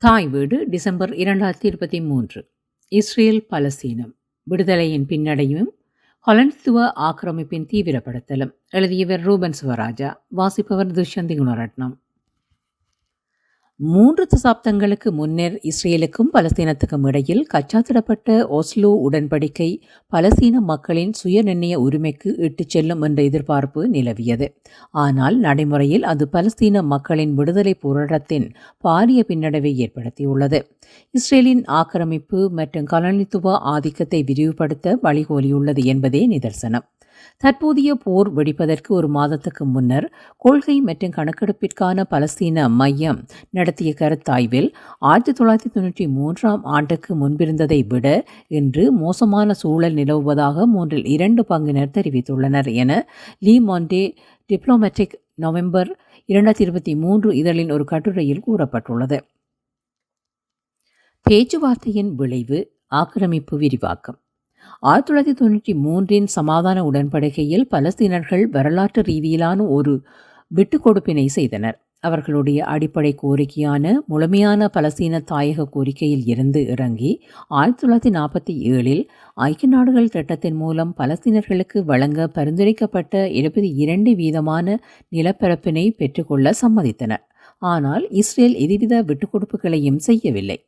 தாய் வீடு டிசம்பர் இரண்டாயிரத்தி இருபத்தி மூன்று. இஸ்ரேல் பலஸ்தீனம். விடுதலையின் பின்னடையும் கொலனித்துவ ஆக்கிரமிப்பின் தீவிரப்படுத்தலும். எழுதியவர் ரூபன் சிவராஜா. வாசிப்பவர் துஷ்யந்தி குணரட்னம். மூன்று தசாப்தங்களுக்கு முன்னர் இஸ்ரேலுக்கும் பலஸ்தீனத்துக்கும் இடையில் கச்சாத்திடப்பட்ட ஒஸ்லோ உடன்படிக்கை பலஸ்தீன மக்களின் சுயநிர்ணய உரிமைக்கு இட்டுச் செல்லும் என்ற எதிர்பார்ப்பு நிலவியது. ஆனால் நடைமுறையில் அது பலஸ்தீன மக்களின் விடுதலை போராட்டத்தின் பாரிய பின்னடைவை ஏற்படுத்தியுள்ளது. இஸ்ரேலின் ஆக்கிரமிப்பு மற்றும் கலனித்துவ ஆதிக்கத்தை விரிவுபடுத்த வழிகோலியுள்ளது என்பதே நிதர்சனம். தற்போதைய போர் வெடிப்பதற்கு ஒரு மாதத்துக்கு முன்னர் கொள்கை மற்றும் கணக்கெடுப்பிற்கான பலஸ்தீன மையம் நடத்திய கருத்தாய்வில் ஆயிரத்தி தொள்ளாயிரத்தி தொண்ணூற்றி மூன்றாம் ஆண்டுக்கு முன்பிருந்ததை விட இன்று மோசமான சூழல் நிலவுவதாக மூன்றில் இரண்டு பங்கினர் தெரிவித்துள்ளனர் என லீ மாண்டே டிப்ளோமேட்டிக் நவம்பர் இரண்டாயிரத்தி இருபத்தி மூன்று இதழின் ஒரு கட்டுரையில் கூறப்பட்டுள்ளது. பேச்சுவார்த்தையின் விளைவு ஆக்கிரமிப்பு விரிவாக்கம். ஆயிரத்தி தொள்ளாயிரத்தி தொண்ணூற்றி மூன்றின் சமாதான உடன்படிக்கையில் பலஸ்தீனர்கள் வரலாற்று ரீதியிலான ஒரு விட்டுக் கொடுப்பினை செய்தனர். அவர்களுடைய அடிப்படை கோரிக்கையான முழுமையான பலஸ்தீன தாயக கோரிக்கையில் இருந்து இறங்கி ஆயிரத்தி தொள்ளாயிரத்தி நாற்பத்தி ஏழில் ஐக்கிய நாடுகள் திட்டத்தின் மூலம் பலஸ்தீனர்களுக்கு வழங்க பரிந்துரைக்கப்பட்ட இருபத்தி இரண்டு வீதமான நிலப்பரப்பினை பெற்றுக்கொள்ள சம்மதித்தனர். ஆனால் இஸ்ரேல் எதுவித விட்டுக்கொடுப்புகளையும் செய்யவில்லை.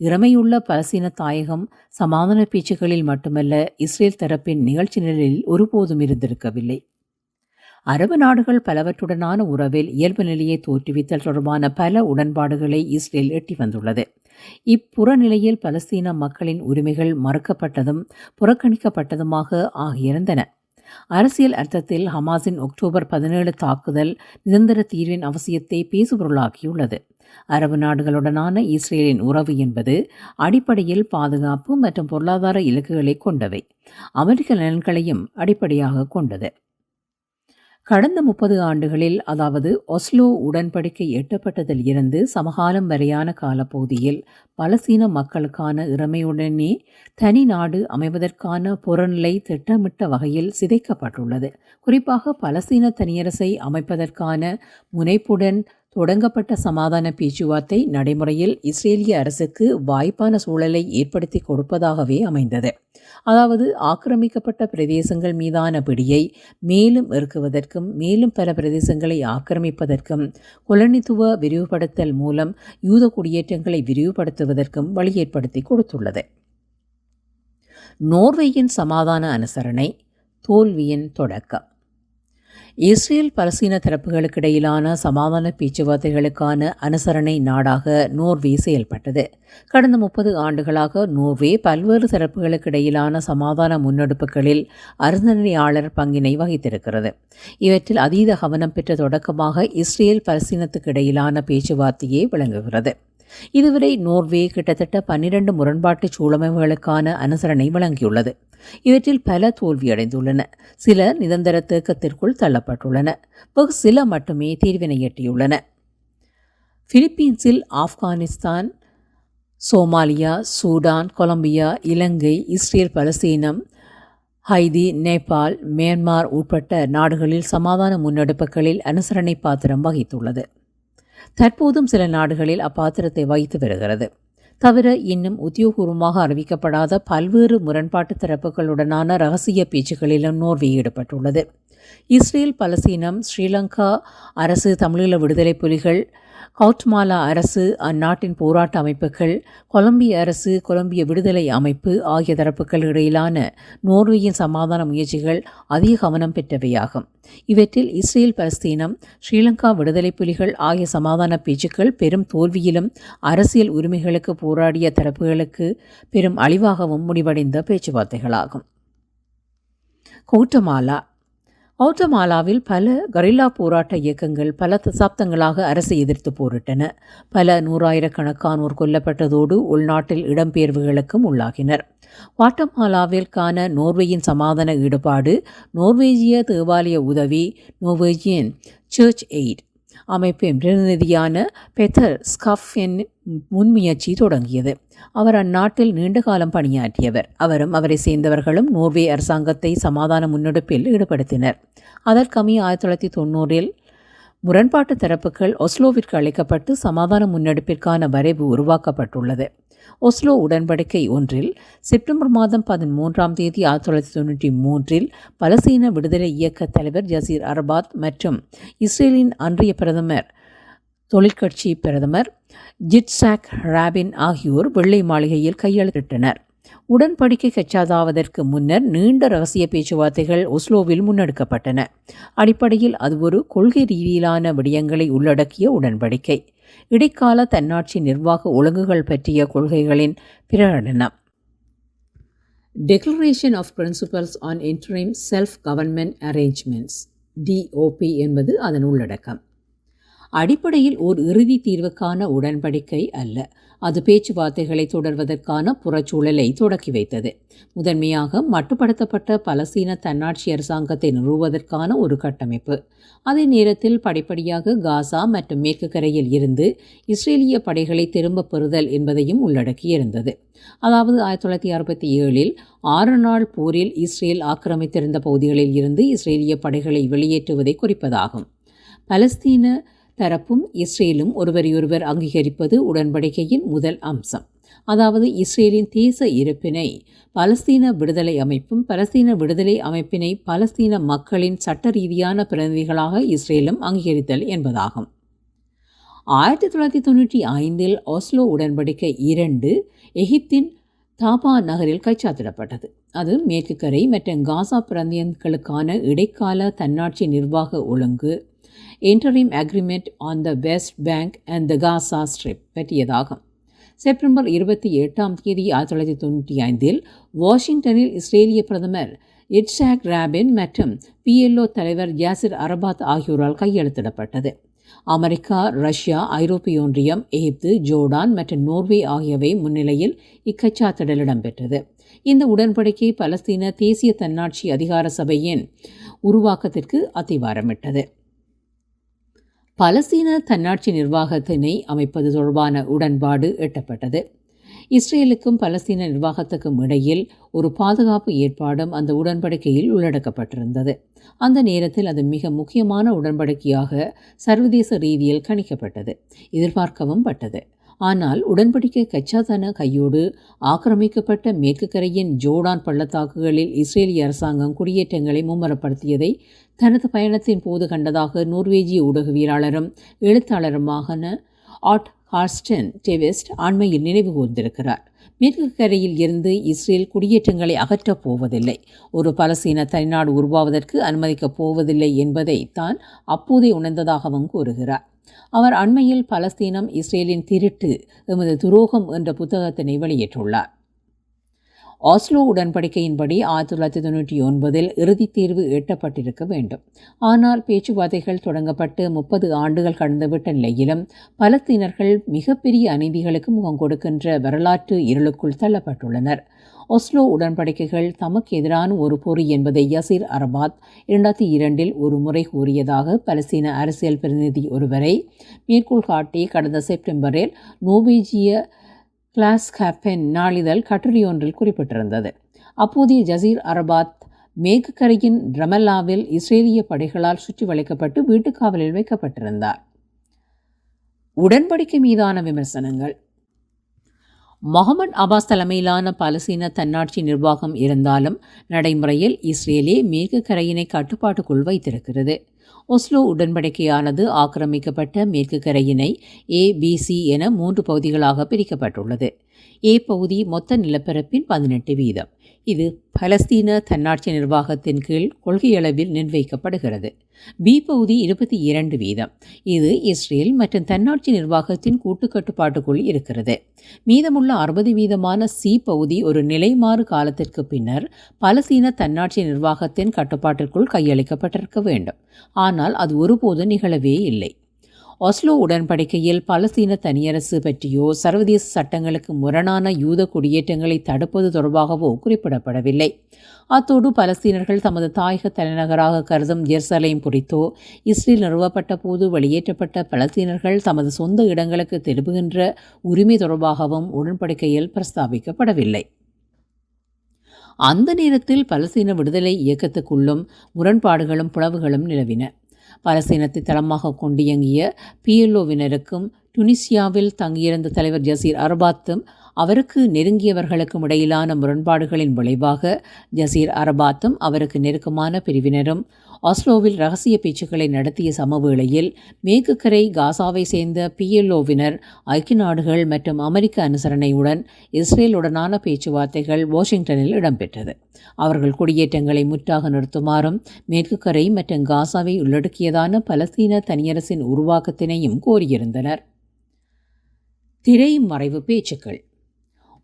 இறமையுள்ள பலசீன தாயகம் சமாதான பேச்சுகளில் மட்டுமல்ல இஸ்ரேல் தரப்பின் நிகழ்ச்சி நிலையில் ஒருபோதும் இருந்திருக்கவில்லை. அரபு நாடுகள் பலவற்றுடனான உறவில் இயல்பு நிலையை தோற்றுவித்தல் தொடர்பான பல உடன்பாடுகளை இஸ்ரேல் எட்டி வந்துள்ளது. இப்புறநிலையில் பலஸ்தீன மக்களின் உரிமைகள் மறுக்கப்பட்டதும் புறக்கணிக்கப்பட்டதுமாக ஆகியிருந்தன. அரசியல் அர்த்தத்தில் ஹமாஸின் அக்டோபர் பதினேழு தாக்குதல் நிரந்தர தீர்வின் அவசியத்தை பேசுபொருளாக்கியுள்ளது அரபு நாடுகளுடனான இஸ்ரேலின் உறவு என்பது அடிப்படையில் பாதுகாப்பு மற்றும் பொருளாதார இலக்குகளை கொண்டவை. அமெரிக்க நலன்களையும் அடிப்படையாக கொண்டது. கடந்த முப்பது ஆண்டுகளில் அதாவது ஒஸ்லோ உடன்படிக்கை எட்டப்பட்டதில் இருந்து சமகாலம் வரையான காலப்பகுதியில் பலசீன மக்களுக்கான இறமையுடனே தனி நாடு அமைவதற்கான புறநிலை திட்டமிட்ட வகையில் சிதைக்கப்பட்டுள்ளது. குறிப்பாக பலசீன தனியரசை அமைப்பதற்கான முனைப்புடன் தொடங்கப்பட்ட சமாதான பேச்சுவார்த்தை நடைமுறையில் இஸ்ரேலிய அரசுக்கு வாய்ப்பான சூழலை ஏற்படுத்தி கொடுப்பதாகவே அமைந்தது. அதாவது ஆக்கிரமிக்கப்பட்ட பிரதேசங்கள் மீதான பிடியை மேலும் இறுக்குவதற்கும் மேலும் பல பிரதேசங்களை ஆக்கிரமிப்பதற்கும் கொலனித்துவ விரிவுபடுத்தல் மூலம் யூத குடியேற்றங்களை விரிவுபடுத்துவதற்கும் வழி ஏற்படுத்தி கொடுத்துள்ளது. நோர்வேயின் சமாதான அனுசரணை தோல்வியின் தொடக்கம். இஸ்ரேல் பலஸ்தீன தரப்புகளுக்கு இடையிலான சமாதான பேச்சுவார்த்தைகளுக்கான அனுசரணை நாடாக நோர்வே செயல்பட்டது. கடந்த முப்பது ஆண்டுகளாக நோர்வே பல்வேறு தரப்புகளுக்கு இடையிலான சமாதான முன்னெடுப்புகளில் அருந்தனையாளர் பங்கினை வகித்திருக்கிறது. இவற்றில் அதீத கவனம் பெற்ற தொடக்கமாக இஸ்ரேல் பலஸ்தீனத்துக்கு இடையிலான பேச்சுவார்த்தையே விளங்குகிறது. இதுவரை நோர்வே கிட்டத்தட்ட பன்னிரண்டு முரண்பாட்டு சூழமைவுகளுக்கான அனுசரணை வழங்கியுள்ளது. இவற்றில் பல தோல்வியடைந்துள்ளன. சில நிரந்தர தேக்கத்திற்குள் தள்ளப்பட்டுள்ளன. வெகு சில மட்டுமே தீர்வினை எட்டியுள்ளன. பிலிப்பீன்ஸில் Afghanistan Somalia Sudan Colombia Ilangai Israel பலஸ்தீனம் Haiti Nepal Myanmar உட்பட்ட நாடுகளில் சமாதான முன்னெடுப்புகளில் அனுசரணை பாத்திரம் வகித்துள்ளது. தற்போதும் சில நாடுகளில் அப்பாத்திரத்தை வைத்து வருகிறது. தவிர இன்னும் உத்தியோகபூர்வமாக அறிவிக்கப்படாத பல்வேறு முரண்பாட்டு தரப்புகளுடனான ரகசிய பேச்சுக்களிலும் நோர்வே ஈடுபட்டுள்ளது. இஸ்ரேல் பலஸ்தீனம் ஸ்ரீலங்கா அரசு தமிழீழ விடுதலை புலிகள் கவுட்மாலா அரசு அந்நாட்டின் போராட்ட அமைப்புகள் கொலம்பிய அரசு கொலம்பிய விடுதலை அமைப்பு ஆகிய தரப்புகள் இடையிலான நோர்வேயின் சமாதான முயற்சிகள் அதிக கவனம் பெற்றவையாகும். இவற்றில் இஸ்ரேல் பலஸ்தீனம் ஸ்ரீலங்கா விடுதலை புலிகள் ஆகிய சமாதான பேச்சுக்கள் பெரும் தோல்வியிலும் அரசியல் உரிமைகளுக்கு போராடிய தரப்புகளுக்கு பெரும் அழிவாகவும் முடிவடைந்த பேச்சுவார்த்தைகளாகும். கோட்டமாலா கௌட்டமாலாவில் பல கரில்லா போராட்ட இயக்கங்கள் பல தசாப்தங்களாக அரசை எதிர்த்து போரிட்டன. பல நூறாயிரக்கணக்கானோர் கொல்லப்பட்டதோடு உள்நாட்டில் இடம்பெயர்வுகளுக்கும் உள்ளாகினர். வாட்டமாலாவிற்கான நோர்வேயின் சமாதான ஈடுபாடு நோர்வேஜிய தேவாலய உதவி நோர்வேஜியன் சர்ச் எய்ட் அமைப்பின் பிரதிநிதியான பெத்தர் ஸ்கஃபின் முன்முயற்சி தொடங்கியது. அவர் அந்நாட்டில் நீண்ட காலம் பணியாற்றியவர். அவரும் அவரை சேர்ந்தவர்களும் நோர்வே அரசாங்கத்தை சமாதான முன்னெடுப்பில் ஈடுபடுத்தினர். அதற்கமைய ஆயிரத்தி தொள்ளாயிரத்தி தொண்ணூறில் முரண்பாட்டு தரப்புகள் ஒஸ்லோவிற்கு அழைக்கப்பட்டு சமாதான முன்னெடுப்பிற்கான வரைவு உருவாக்கப்பட்டுள்ளது. ஒஸ்லோ உடன்படிக்கை ஒன்றில் செப்டம்பர் மாதம் பதிமூன்றாம் தேதி ஆயிரத்தி தொள்ளாயிரத்தி தொண்ணூற்றி மூன்றில் பலஸ்தீன விடுதலை இயக்க தலைவர் ஜசீர் அரபாத் மற்றும் இஸ்ரேலின் அன்றைய பிரதமர் தொழிற்கட்சி பிரதமர் ஜிட்சாக் ராபின் ஆகியோர் வெள்ளை மாளிகையில் கையெழுத்திட்டனர். உடன்படிக்கை கச்சாதாவதற்கு முன்னர் நீண்ட ரகசிய பேச்சுவார்த்தைகள் ஒஸ்லோவில் முன்னெடுக்கப்பட்டன. அடிப்படையில் அது ஒரு கொள்கை ரீதியிலான விடயங்களை உள்ளடக்கிய உடன்படிக்கை. இடைக்கால தன்னாட்சி நிர்வாக ஒழுங்குகள் பற்றிய கொள்கைகளின் பிரகடனம். Declaration of principles on interim self government arrangements DOP என்பது அதன் உள்ளடக்கம். அடிப்படையில் ஓர் இறுதி தீர்வுக்கான உடன்படிக்கை அல்ல. அது பேச்சுவார்த்தைகளை தொடர்வதற்கான புறச்சூழலை தொடக்கி வைத்தது. முதன்மையாக மட்டுப்படுத்தப்பட்ட பலசீன தன்னாட்சி அரசாங்கத்தை நிறுவுவதற்கான ஒரு கட்டமைப்பு. அதே நேரத்தில் படிப்படியாக காசா மற்றும் மேற்கு கரையில் இருந்து இஸ்ரேலிய படைகளை திரும்பப் பெறுதல் என்பதையும் உள்ளடக்கியிருந்தது. அதாவது ஆயிரத்தி தொள்ளாயிரத்தி அறுபத்தி ஏழில் ஆறு நாள் போரில் இஸ்ரேல் ஆக்கிரமித்திருந்த பகுதிகளில் இருந்து இஸ்ரேலிய படைகளை வெளியேற்றுவதை குறிப்பதாகும். பலஸ்தீன தரப்பும் இஸ்ரேலும் ஒருவரையொருவர் அங்கீகரிப்பது உடன்படிக்கையின் முதல் அம்சம். அதாவது இஸ்ரேலின் தேச இருப்பினை பலஸ்தீன விடுதலை அமைப்பும் பலஸ்தீன விடுதலை அமைப்பினை பலஸ்தீன மக்களின் சட்ட ரீதியான பிரதிநிதிகளாக இஸ்ரேலும் அங்கீகரித்தல் என்பதாகும். ஆயிரத்தி தொள்ளாயிரத்தி தொண்ணூற்றி ஐந்தில் ஆஸ்லோ உடன்படிக்கை இரண்டு எகிப்தின் தாபா நகரில் கைச்சாத்திடப்பட்டது. அது மேற்கு கரை மற்றும் காசா பிராந்தியங்களுக்கான இடைக்கால தன்னாட்சி நிர்வாக ஒழுங்கு interim agreement on the West Bank and the Gaza Strip பற்றியதாகும். செப்டம்பர் இருபத்தி எட்டாம் தேதி ஆயிரத்தி தொள்ளாயிரத்தி தொண்ணூற்றி ஐந்தில் வாஷிங்டனில் இஸ்ரேலிய பிரதமர் இட்ஷாக் ராபின் மற்றும் பிஎல்ஓ தலைவர் யாசிர் அரபாத் ஆகியோரால் கையெழுத்திடப்பட்டது. அமெரிக்கா ரஷ்யா ஐரோப்பிய ஒன்றியம் எகிப்து ஜோர்டான் மற்றும் நோர்வே ஆகியவை முன்னிலையில் இக்கச்சாத்திடல் இடம்பெற்றது. இந்த உடன்படிக்கை பலஸ்தீன தேசிய தன்னாட்சி அதிகார சபையின் உருவாக்கத்திற்கு அத்திவாரமிட்டது. பலஸ்தீன தன்னாட்சி நிர்வாகத்தினை அமைப்பது தொடர்பான உடன்பாடு எட்டப்பட்டது. இஸ்ரேலுக்கும் பலஸ்தீன நிர்வாகத்துக்கும் இடையில் ஒரு பாதுகாப்பு ஏற்பாடும் அந்த உடன்படிக்கையில் உள்ளடக்கப்பட்டிருந்தது. அந்த நேரத்தில் அது மிக முக்கியமான உடன்படிக்கையாக சர்வதேச ரீதியில் கணிக்கப்பட்டது. எதிர்பார்க்கவும் பட்டது. ஆனால் உடன்படிக்கை கச்சாதான கையோடு ஆக்கிரமிக்கப்பட்ட மேற்கு கரையின் ஜோர்டான் பள்ளத்தாக்குகளில் இஸ்ரேலிய அரசாங்கம் குடியேற்றங்களை மும்மரப்படுத்தியதை தனது பயணத்தின் போது கண்டதாக நோர்வேஜிய ஊடகவியலாளரும் எழுத்தாளருமான ஆட் ஹார்ஸ்டன் டெவிஸ்ட் அண்மையில் நினைவு கூர்ந்திருக்கிறார். மேற்கு கரையில் இருந்து இஸ்ரேல் குடியேற்றங்களை அகற்றப் போவதில்லை. ஒரு பலசீன தனிநாடு உருவாவதற்கு அனுமதிக்கப் போவதில்லை என்பதை தான் அப்போதே உணர்ந்ததாகவும் கூறுகிறார். அவர் அண்மையில் பலஸ்தீனம் இஸ்ரேலின் திருட்டு எமது துரோகம் என்ற புத்தகத்தினை வெளியிட்டுள்ளார். ஆஸ்லோ உடன்படிக்கையின்படி ஆயிரத்தி தொள்ளாயிரத்தி தொண்ணூற்றி ஒன்பதில் இறுதித் தீர்வு எட்டப்பட்டிருக்க வேண்டும். ஆனால் பேச்சுவார்த்தைகள் தொடங்கப்பட்டு முப்பது ஆண்டுகள் கடந்துவிட்ட நிலையிலும் பலத்தினர்கள் மிகப்பெரிய அநீதிகளுக்கு முகம் கொடுக்கின்ற வரலாற்று இருளுக்குள் தள்ளப்பட்டுள்ளனர். ஒஸ்லோ உடன்படிக்கைகள் தமக்கு எதிரான ஒரு பொறி என்பதை யசீர் அரபாத் இரண்டாயிரத்தி இரண்டில் ஒரு முறை கூறியதாக பலஸ்தீன அரசியல் பிரதிநிதி ஒருவரை மேற்கோள் காட்டி கடந்த செப்டம்பரில் நோவேஜிய கிளாஸ் ஹாப்பென் நாளிதழ் கட்டுரையொன்றில் குறிப்பிட்டிருந்தது. அப்போதைய ஜசீர் அரபாத் மேற்கு கரையின் ரமல்லாவில் இஸ்ரேலிய படைகளால் சுற்றி வளைக்கப்பட்டு வீட்டுக்காவலில் வைக்கப்பட்டிருந்தார். உடன்படிக்கை மீதான விமர்சனங்கள். மொஹமட் அபாஸ் தலைமையிலான பலசீன தன்னாட்சி நிர்வாகம் இருந்தாலும் நடைமுறையில் இஸ்ரேலே மேற்கு கரையினை கட்டுப்பாட்டுக்குள் வைத்திருக்கிறது. ஒஸ்லோ உடன்படிக்கையானது ஆக்கிரமிக்கப்பட்ட மேற்கு கரையினை ஏ பி சி என மூன்று பகுதிகளாக பிரிக்கப்பட்டுள்ளது. ஏ பகுதி மொத்த நிலப்பரப்பின் பதினெட்டு வீதம். இது பலஸ்தீன தன்னாட்சி நிர்வாகத்தின் கீழ் கொள்கையளவில் நிர்வகிக்கப்படுகிறது. பி பகுதி இருபத்தி இரண்டு வீதம். இது இஸ்ரேல் மற்றும் தன்னாட்சி நிர்வாகத்தின் கூட்டு கட்டுப்பாட்டுக்குள் இருக்கிறது. மீதமுள்ள அறுபது வீதமான சி பகுதி ஒரு நிலைமாறு காலத்திற்கு பின்னர் பலஸ்தீன தன்னாட்சி நிர்வாகத்தின் கட்டுப்பாட்டிற்குள் கையளிக்கப்பட்டிருக்க வேண்டும். ஆனால் அது ஒருபோதும் நிகழவே இல்லை. ஒஸ்லோ உடன்படிக்கையில் பலஸ்தீன தனியரசு பற்றியோ சர்வதேச சட்டங்களுக்கு முரணான யூத குடியேற்றங்களை தடுப்பது தொடர்பாகவோ குறிப்பிடப்படவில்லை. அத்தோடு பலஸ்தீனர்கள் தமது தாயக தலைநகராக கருதும் ஜெருசலேம் குறித்தோ இஸ்ரேல் நிறுவப்பட்ட போது வெளியேற்றப்பட்ட பலஸ்தீனர்கள் தமது சொந்த இடங்களுக்கு திரும்புகின்ற உரிமை தொடர்பாகவும் உடன்படிக்கையில் பிரஸ்தாபிக்கப்படவில்லை. அந்த நேரத்தில் பலஸ்தீன விடுதலை இயக்கத்துக்குள்ளும் முரண்பாடுகளும் புலவுகளும் நிலவின. பாலஸ்தீனத்தை தளமாக கொண்டு இயங்கிய பிஎல்ஓவினருக்கும் டுனிசியாவில் தங்கியிருந்த தலைவர் ஜசீர் அரபாத்தும் அவருக்கு நெருங்கியவர்களுக்கும் இடையிலான முரண்பாடுகளின் விளைவாக ஜசீர் அரபாத்தும் அவருக்கு நெருக்கமான பிரிவினரும் ஆஸ்லோவில் ரகசிய பேச்சுக்களை நடத்திய சமவேளையில் மேற்கு கரை காசாவை சேர்ந்த பிஎல்ஓவினர் ஐக்கிய நாடுகள் மற்றும் அமெரிக்க அனுசரணையுடன் இஸ்ரேலுடனான பேச்சுவார்த்தைகள் வாஷிங்டனில் இடம்பெற்றது. அவர்கள் குடியேற்றங்களை முற்றாக நிறுத்துமாறும் மேற்கு கரை மற்றும் காசாவை உள்ளடக்கியதான பலஸ்தீன தனியரசின் உருவாக்கத்தினையும் கோரியிருந்தனர். திரை மறைவு பேச்சுக்கள்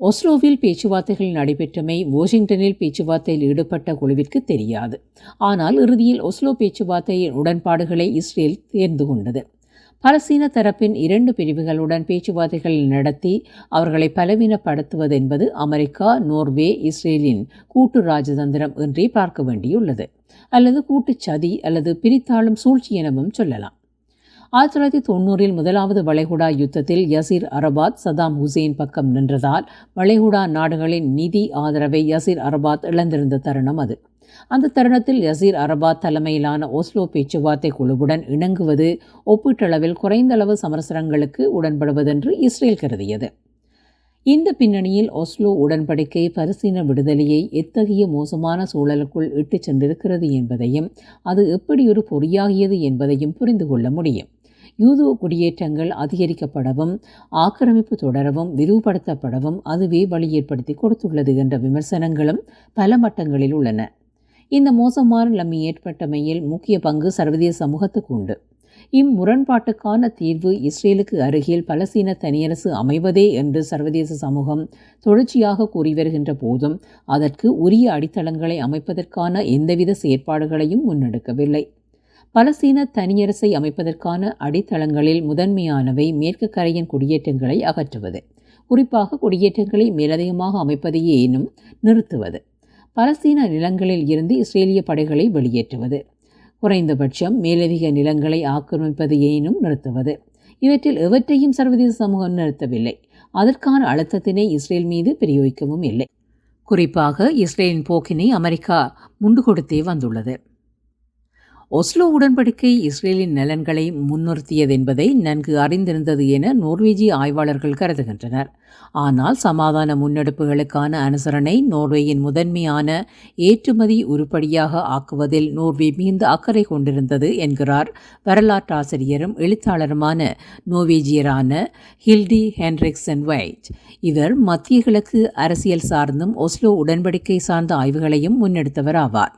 ஒஸ்லோவில் பேச்சுவார்த்தைகள் நடைபெற்றமை வாஷிங்டனில் பேச்சுவார்த்தையில் ஈடுபட்ட குழுவிற்கு தெரியாது. ஆனால் இறுதியில் ஒஸ்லோ பேச்சுவார்த்தையின் உடன்பாடுகளை இஸ்ரேல் தேர்ந்து கொண்டது. பலஸ்தீன தரப்பின் இரண்டு பிரிவுகளுடன் பேச்சுவார்த்தைகள் நடத்தி அவர்களை பலவீனப்படுத்துவது என்பது அமெரிக்கா நோர்வே இஸ்ரேலின் கூட்டு ராஜதந்திரம் என்றே பார்க்க வேண்டியுள்ளது. அல்லது கூட்டுச் சதி அல்லது பிரித்தாளும் சூழ்ச்சி எனவும் சொல்லலாம். ஆயிரத்தி தொள்ளாயிரத்தி தொண்ணூறில் முதலாவது வளைகுடா யுத்தத்தில் யசீர் அரபாத் சதாம் ஹுசேன் பக்கம் நின்றதால் வளைகுடா நாடுகளின் நிதி ஆதரவை யசீர் அரபாத் இழந்திருந்த தருணம் அது. அந்த தருணத்தில் யசீர் அரபாத் தலைமையிலான ஓஸ்லோ பேச்சுவார்த்தை குழுவுடன் இணங்குவது ஒப்பீட்டளவில் குறைந்தளவு சமரசரங்களுக்கு உடன்படுவதென்று இஸ்ரேல் கருதியது. இந்த பின்னணியில் ஒஸ்லோ உடன்படிக்கை பரிசீன விடுதலையை எத்தகைய மோசமான சூழலுக்குள் இட்டுச் சென்றிருக்கிறது என்பதையும் அது எப்படி ஒரு பொறியாகியது என்பதையும் புரிந்து கொள்ள முடியும். யூது குடியேற்றங்கள் அதிகரிக்கப்படவும் ஆக்கிரமிப்பு தொடரவும் விரிவுபடுத்தப்படவும் அதுவே வழி ஏற்படுத்தி கொடுத்துள்ளது என்ற விமர்சனங்களும் பல மட்டங்களில் உள்ளன. இந்த மோசமான நிலைமை ஏற்பட்டமையில் முக்கிய பங்கு சர்வதேச சமூகத்துக்கு உண்டு. இம்முரண்பாட்டுக்கான தீர்வு இஸ்ரேலுக்கு அருகில் பலஸ்தீன தனியரசு அமைவதே என்று சர்வதேச சமூகம் தொடர்ச்சியாக கூறி வருகின்ற போதும் அதற்கு உரிய அடித்தளங்களை அமைப்பதற்கான எந்தவித செயற்பாடுகளையும் முன்னெடுக்கவில்லை. பலஸ்தீன தனியரசை அமைப்பதற்கான அடித்தளங்களில் முதன்மையானவை மேற்கு கரையின் குடியேற்றங்களை அகற்றுவது குறிப்பாக குடியேற்றங்களை மேலதிகமாக அமைப்பதையேனும் நிறுத்துவது. பலஸ்தீன நிலங்களில் இருந்து இஸ்ரேலிய படைகளை வெளியேற்றுவது குறைந்தபட்சம் மேலதிக நிலங்களை ஆக்கிரமிப்பது ஏனும் நிறுத்துவது. இவற்றில் எவற்றையும் சர்வதேச சமூகம் நிறுத்தவில்லை. அதற்கான அழுத்தத்தினை இஸ்ரேல் மீது பிரயோகிக்கவும் இல்லை. குறிப்பாக இஸ்ரேலின் போக்கினை அமெரிக்கா முண்டு கொடுத்தே வந்துள்ளது. ஒஸ்லோ உடன்படிக்கை இஸ்ரேலின் நலன்களை முன்னிறுத்தியது என்பதை நன்கு அறிந்திருந்தது என நோர்வேஜிய ஆய்வாளர்கள் கருதுகின்றனர். ஆனால் சமாதான முன்னெடுப்புகளுக்கான அனுசரணை நோர்வேயின் முதன்மையான ஏற்றுமதி உருப்படியாக ஆக்குவதில் நோர்வே மிகுந்த அக்கறை கொண்டிருந்தது என்கிறார் வரலாற்றாசிரியரும் எழுத்தாளருமான நோர்வேஜியரான ஹில்டி ஹென்ரிக்சன் வைட். இவர் மத்திய கிழக்கு அரசியல் சார்ந்தும் ஒஸ்லோ உடன்படிக்கை சார்ந்த ஆய்வுகளையும் முன்னெடுத்தவர் ஆவார்.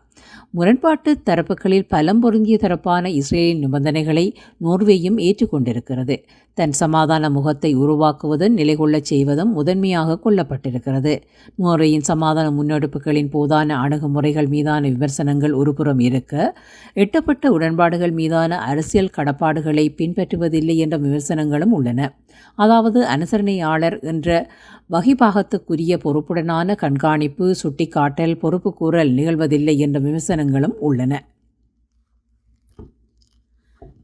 முரண்பாட்டு தரப்புகளில் பலம் பொருந்திய தரப்பான இஸ்ரேலின் நிபந்தனைகளை நோர்வேயும் ஏற்றுக்கொண்டிருக்கிறது. தன் சமாதான முகத்தை உருவாக்குவதும் நிலை கொள்ளச் செய்வதும் முதன்மையாக கொள்ளப்பட்டிருக்கிறது நோர்வேயின் சமாதான முன்னெடுப்புகளின் போதான அணுகுமுறைகள் மீதான விமர்சனங்கள் ஒருபுறம் இருக்க எட்டப்பட்ட உடன்பாடுகள் மீதான அரசியல் கடப்பாடுகளை பின்பற்றுவதில்லை என்ற விமர்சனங்களும் உள்ளன. அதாவது அனுசரணையாளர் என்ற வகிபாகத்துக்குரிய பொறுப்புடனான கண்காணிப்பு சுட்டிக்காட்டல் பொறுப்பு கூறல் நிகழ்வதில்லை என்ற விமர்சனங்களும் உள்ளன.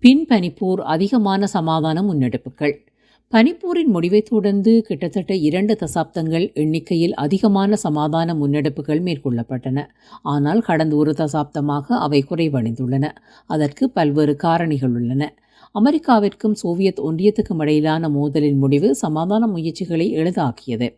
பின்பனிப்பூர் அதிகமான சமாதான முன்னெடுப்புகள். பனிப்பூரின் முடிவை தொடர்ந்து கிட்டத்தட்ட இரண்டு தசாப்தங்கள் எண்ணிக்கையில் அதிகமான சமாதான முன்னெடுப்புகள் மேற்கொள்ளப்பட்டன. ஆனால் கடந்த ஒரு தசாப்தமாக அவை குறைவடைந்துள்ளன. அதற்கு பல்வேறு காரணிகள் உள்ளன. அமெரிக்காவிற்கும் சோவியத் ஒன்றியத்துக்கும் இடையிலான மோதலின் முடிவு சமாதான முயற்சிகளை எளிதாக்கியது.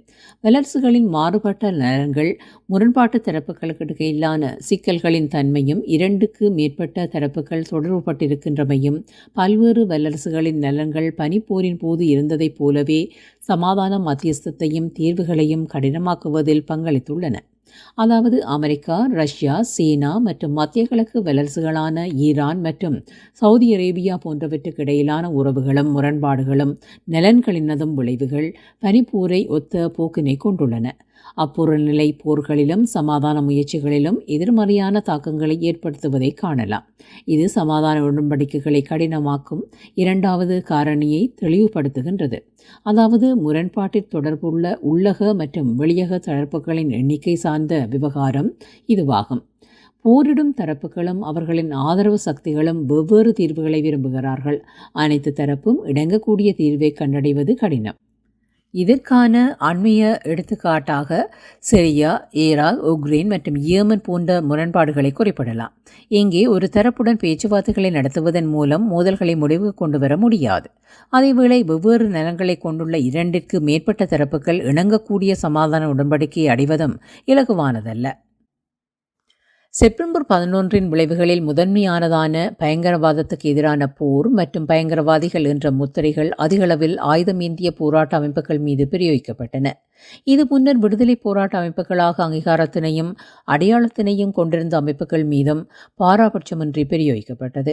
வல்லரசுகளின் மாறுபட்ட நலன்கள் முரண்பாட்டு தரப்புகளுக்கு இடையிலான சிக்கல்களின் தன்மையும் இரண்டுக்கு மேற்பட்ட தரப்புகள் தொடர்புபட்டிருக்கின்றமையும் பல்வேறு வல்லரசுகளின் நலன்கள் பனிப்போரின் போது இருந்ததைப் போலவே சமாதான மத்தியஸ்தத்தையும் தீர்வுகளையும் கடினமாக்குவதில் பங்களித்துள்ளன. அதாவது அமெரிக்கா ரஷ்யா சீனா மற்றும் மத்திய கிழக்கு வல்லரசுகளான ஈரான் மற்றும் சவுதி அரேபியா போன்றவற்றுக்கு இடையிலான உறவுகளும் முரண்பாடுகளும் நலன்களினதும் விளைவுகள் பனிப்போரை ஒத்த போக்கினை கொண்டுள்ளன. அப்புறநிலை போர்களிலும் சமாதான முயற்சிகளிலும் எதிர்மறையான தாக்கங்களை ஏற்படுத்துவதை காணலாம். இது சமாதான உடன்படிக்கைகளை கடினமாக்கும் இரண்டாவது காரணியை தெளிவுபடுத்துகின்றது. அதாவது முரண்பாட்டில் தொடர்புள்ள உள்ளக மற்றும் வெளியக தரப்புகளின் எண்ணிக்கை சார்ந்த விவகாரம் இதுவாகும். போரிடும் தரப்புகளும் அவர்களின் ஆதரவு சக்திகளும் வெவ்வேறு தீர்வுகளை விரும்புகிறார்கள். அனைத்து தரப்பும் இடங்கக்கூடிய தீர்வை கண்டடைவது கடினம். இதற்கான அண்மைய எடுத்துக்காட்டாக சிரியா ஈராக் உக்ரைன் மற்றும் ஏமன் போன்ற முரண்பாடுகளை குறிப்பிடலாம். இங்கே ஒரு தரப்புடன் பேச்சுவார்த்தைகளை நடத்துவதன் மூலம் மோதல்களை முடிவுக்கு கொண்டு வர முடியாது. அதேவேளை வெவ்வேறு நலன்களை கொண்டுள்ள இரண்டிற்கு மேற்பட்ட தரப்புகள் இணங்கக்கூடிய சமாதான உடன்படிக்கையை அடைவதும் இலகுவானதல்ல. செப்டம்பர் பதினொன்றின் விளைவுகளில் முதன்மையானதான பயங்கரவாதத்துக்கு எதிரான போர் மற்றும் பயங்கரவாதிகள் என்ற முத்திரைகள் அதிகளவில் ஆயுதமேந்திய போராட்ட அமைப்புகள் மீது பிரயோகிக்கப்பட்டன. இது முன்னர் விடுதலை போராட்ட அமைப்புகளாக அங்கீகாரத்தினையும் அடையாளத்தினையும் கொண்டிருந்த அமைப்புகள் மீதும் பாராபட்சமின்றி பிரயோகிக்கப்பட்டது.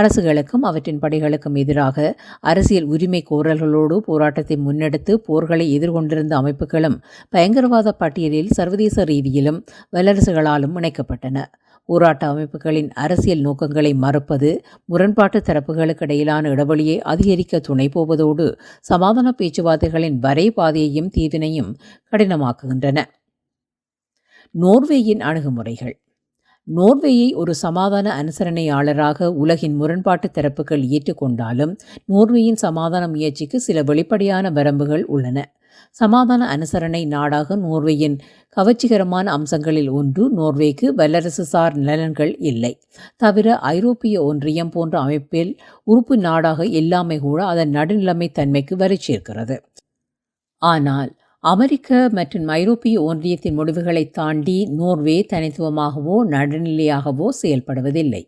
அரசுகளுக்கும் அவற்றின் படைகளுக்கும் எதிராக அரசியல் உரிமை கோரல்களோடு போராட்டத்தை முன்னெடுத்து போர்களை எதிர்கொண்டிருந்த அமைப்புகளும் பயங்கரவாத பட்டியலில் சர்வதேச ரீதியிலும் வல்லரசுகளாலும் இணைக்கப்பட்டன. போராட்ட அமைப்புகளின் அரசியல் நோக்கங்களை மறுப்பது முரண்பாட்டு தரப்புகளுக்கு இடையிலான இடைவெளியை அதிகரிக்க துணை போவதோடு சமாதான பேச்சுவார்த்தைகளின் வரைபாதையையும் தீவினையும் கடினமாக்குகின்றன. நோர்வேயின் அணுகுமுறைகள். நோர்வேயை ஒரு சமாதான அனுசரணையாளராக உலகின் முரண்பாட்டு தரப்புகள் ஏற்றுக்கொண்டாலும் நோர்வேயின் சமாதான முயற்சிக்கு சில வெளிப்படையான வரம்புகள் உள்ளன. சமாதான அனுசரணை நாடாக நோர்வேயின் கவர்ச்சிகரமான அம்சங்களில் ஒன்று நோர்வேக்கு வல்லரசுசார் நலன்கள் இல்லை. தவிர ஐரோப்பிய ஒன்றியம் போன்ற அமைப்பில் உறுப்பு நாடாக இல்லாமை கூட அதன் நடுநிலைமை தன்மைக்கு வரி சேர்க்கிறது. ஆனால் அமெரிக்க மற்றும் ஐரோப்பிய ஒன்றியத்தின் முடிவுகளை தாண்டி நோர்வே தனித்துவமாகவோ நடுநிலையாகவோ செயல்படுவதில்லை.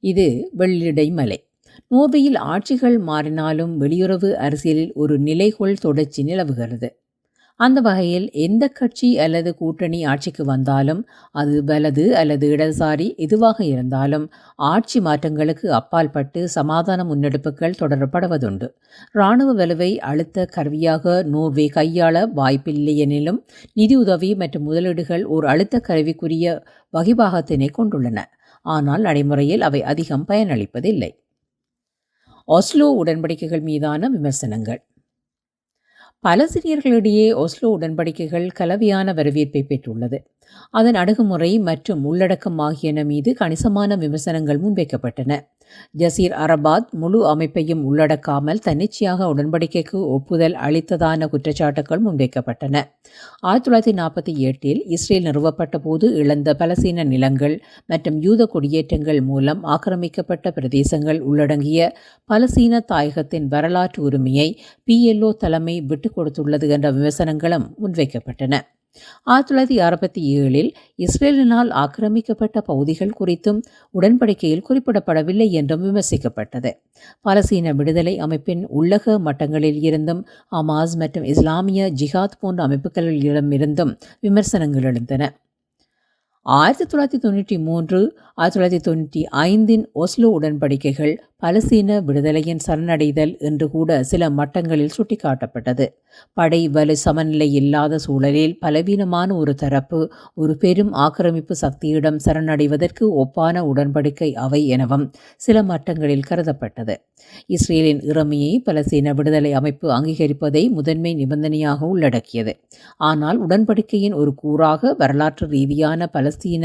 இது வெள்ளிடை மலை நோர்வேயில் ஆட்சிகள் மாறினாலும் வெளியுறவு அரசியலில் ஒரு நிலைகொள் தொடர்ச்சி நிலவுகிறது. அந்த வகையில் எந்த கட்சி அல்லது கூட்டணி ஆட்சிக்கு வந்தாலும் அது வலது அல்லது இடதுசாரி எதுவாக இருந்தாலும் ஆட்சி மாற்றங்களுக்கு அப்பால் பட்டு சமாதான முன்னெடுப்புகள் தொடரப்படுவதுண்டு. இராணுவ வலுவை அழுத்த கருவியாக நோர்வே கையாள வாய்ப்பில்லையெனிலும் நிதியுதவி மற்றும் முதலீடுகள் ஒரு அழுத்த கருவிக்குரிய வகிபாகத்தினை கொண்டுள்ளன. ஆனால் நடைமுறையில் அவை அதிகம் பயனளிப்பதில்லை. ஒஸ்லோ உடன்படிக்கைகள் மீதான விமர்சனங்கள். பலசிரியர்களிடையே ஒஸ்லோ உடன்படிக்கைகள் கலவையான வரவேற்பை பெற்றுள்ளது. அதன் அணுகுமுறை மற்றும் உள்ளடக்கம் ஆகியன மீது கணிசமான விமர்சனங்கள் முன்வைக்கப்பட்டன. ஜசீர் அரபாத் முழு அமைப்பையும் உள்ளடக்காமல் தன்னிச்சையாக உடன்படிக்கைக்கு ஒப்புதல் அளித்ததான குற்றச்சாட்டுகள் முன்வைக்கப்பட்டன. ஆயிரத்தி தொள்ளாயிரத்தி நாற்பத்தி எட்டில் இஸ்ரேல் நிறுவப்பட்ட போது இழந்த பலசீன நிலங்கள் மற்றும் யூத குடியேற்றங்கள் மூலம் ஆக்கிரமிக்கப்பட்ட பிரதேசங்கள் உள்ளடங்கிய பலசீன தாயகத்தின் வரலாற்று உரிமையை பிஎல்ஓ தலைமை விட்டுக் கொடுத்துள்ளது என்ற விமர்சனங்களும் முன்வைக்கப்பட்டன. ஆயிரத்தி தொள்ளாயிரத்தி அறுபத்தி ஏழில் இஸ்ரேலினால் ஆக்கிரமிக்கப்பட்ட பகுதிகள் குறித்தும் உடன்படிக்கையில் குறிப்பிடப்படவில்லை என்றும் விமர்சிக்கப்பட்டது. பாலசீன விடுதலை அமைப்பின் உள்ளக மட்டங்களில் இருந்தும் அமாஸ் மற்றும் இஸ்லாமிய ஜிஹாத் போன்ற அமைப்புகளிடமிருந்தும் விமர்சனங்கள் எழுந்தன. ஆயிரத்தி தொள்ளாயிரத்தி தொண்ணூற்றி மூன்று ஆயிரத்தி தொள்ளாயிரத்தி தொண்ணூற்றி ஐந்தின் ஒஸ்லோ உடன்படிக்கைகள் பலசீன விடுதலையின் சரணடைதல் என்று கூட சில மட்டங்களில் சுட்டிக்காட்டப்பட்டது. படை வலு சமநிலை இல்லாத சூழலில் பலவீனமான ஒரு தரப்பு ஒரு பெரும் ஆக்கிரமிப்பு சக்தியிடம் சரணடைவதற்கு ஒப்பான உடன்படிக்கை அவை எனவும் சில மட்டங்களில் கருதப்பட்டது. இஸ்ரேலின் இறமையை பலசீன விடுதலை அமைப்பு அங்கீகரிப்பதை முதன்மை நிபந்தனையாக உள்ளடக்கியது. ஆனால் உடன்படிக்கையின் ஒரு கூறாக வரலாற்று ரீதியான பலஸ்தீன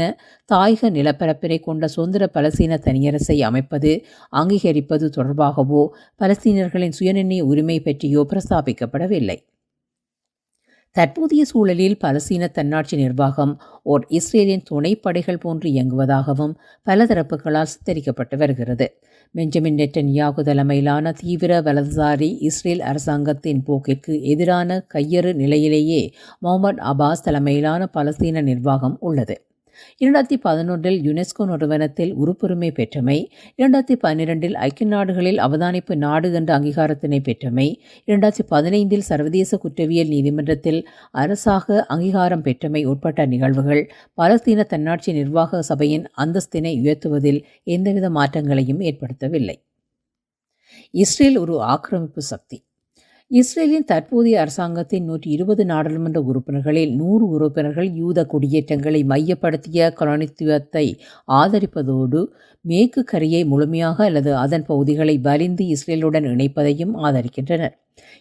தாயக நிலப்பரப்பினை கொண்ட சுதந்திர பலஸ்தீன தனியரசை அமைப்பது அங்கீகரிப்பது தொடர்பாகவோ பலஸ்தீனர்களின் சுயநிர்ணய உரிமை பற்றியோ பிரஸ்தாபிக்கப்படவில்லை. தற்போதைய சூழலில் பலஸ்தீன தன்னாட்சி நிர்வாகம் ஓர் இஸ்ரேலின் துணைப்படைகள் போன்று இயங்குவதாகவும் பல தரப்புகளால் சித்தரிக்கப்பட்டு வருகிறது. பெஞ்சமின் நெட்டன்யாகு தலைமையிலான தீவிர வலதுசாரி இஸ்ரேல் அரசாங்கத்தின் போக்கிற்கு எதிரான கையறு நிலையிலேயே முகமது அபாஸ் தலைமையிலான பலஸ்தீன நிர்வாகம் உள்ளது. இரண்டாயிரத்தி பதினொன்றில் யுனெஸ்கோ நிறுவனத்தில் உறுப்புரிமை பெற்றமை இரண்டாயிரத்தி பன்னிரெண்டில் ஐக்கிய நாடுகளில் அவதானிப்பு நாடு என்ற அங்கீகாரத்தினை பெற்றமை இரண்டாயிரத்தி பதினைந்தில் சர்வதேச குற்றவியல் நீதிமன்றத்தில் அரசாக அங்கீகாரம் பெற்றமை உட்பட்ட நிகழ்வுகள் பலஸ்தீன தன்னாட்சி நிர்வாக சபையின் அந்தஸ்தினை உயர்த்துவதில் எந்தவித மாற்றங்களையும் ஏற்படுத்தவில்லை. இஸ்ரேல் ஒரு ஆக்கிரமிப்பு சக்தி. இஸ்ரேலின் தற்போதைய அரசாங்கத்தின் நூற்றி இருபது நாடாளுமன்ற உறுப்பினர்களில் நூறு உறுப்பினர்கள் யூத குடியேற்றங்களை மையப்படுத்திய கொலனித்துவத்தை ஆதரிப்பதோடு மேற்கு கரையை முழுமையாக அல்லது அதன் பகுதிகளை வலிந்து இஸ்ரேலுடன் இணைப்பதையும் ஆதரிக்கின்றனர்.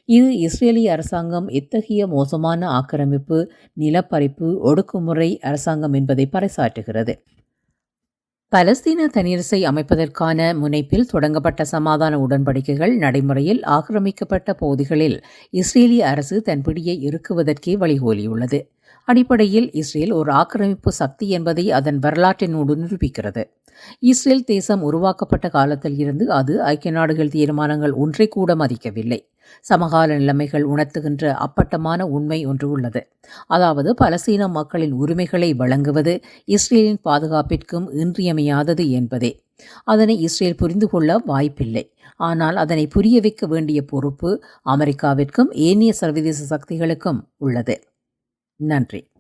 இது இஸ்ரேலிய அரசாங்கம் எத்தகைய மோசமான ஆக்கிரமிப்பு நிலப்பறிப்பு ஒடுக்குமுறை அரசாங்கம் என்பதை பறைசாற்றுகிறது. பலஸ்தீன தனியரசை அமைப்பதற்கான முனைப்பில் தொடங்கப்பட்ட சமாதான உடன்படிக்கைகள் நடைமுறையில் ஆக்கிரமிக்கப்பட்ட பகுதிகளில் இஸ்ரேலிய அரசு தன் பிடியை இறுக்குவதற்கே வழிகோலியுள்ளது. அடிப்படையில் இஸ்ரேல் ஒரு ஆக்கிரமிப்பு சக்தி என்பதை அதன் வரலாற்றினோடு நிரூபிக்கிறது இஸ்ரேல் தேசம் உருவாக்கப்பட்ட காலத்தில் இருந்து அது ஐக்கிய நாடுகள் தீர்மானங்கள் ஒன்றை கூட மதிக்கவில்லை. சமகால நிலைமைகள் உணர்த்துகின்ற அப்பட்டமான உண்மை ஒன்று உள்ளது. அதாவது பலஸ்தீன மக்களின் உரிமைகளை வழங்குவது இஸ்ரேலின் பாதுகாப்பிற்கும் இன்றியமையாதது என்பதே. அதனை இஸ்ரேல் புரிந்து கொள்ள வாய்ப்பில்லை. ஆனால் அதனை புரிய வைக்க வேண்டிய பொறுப்பு அமெரிக்காவிற்கும் ஏனைய சர்வதேச சக்திகளுக்கும் உள்ளது. நன்றி.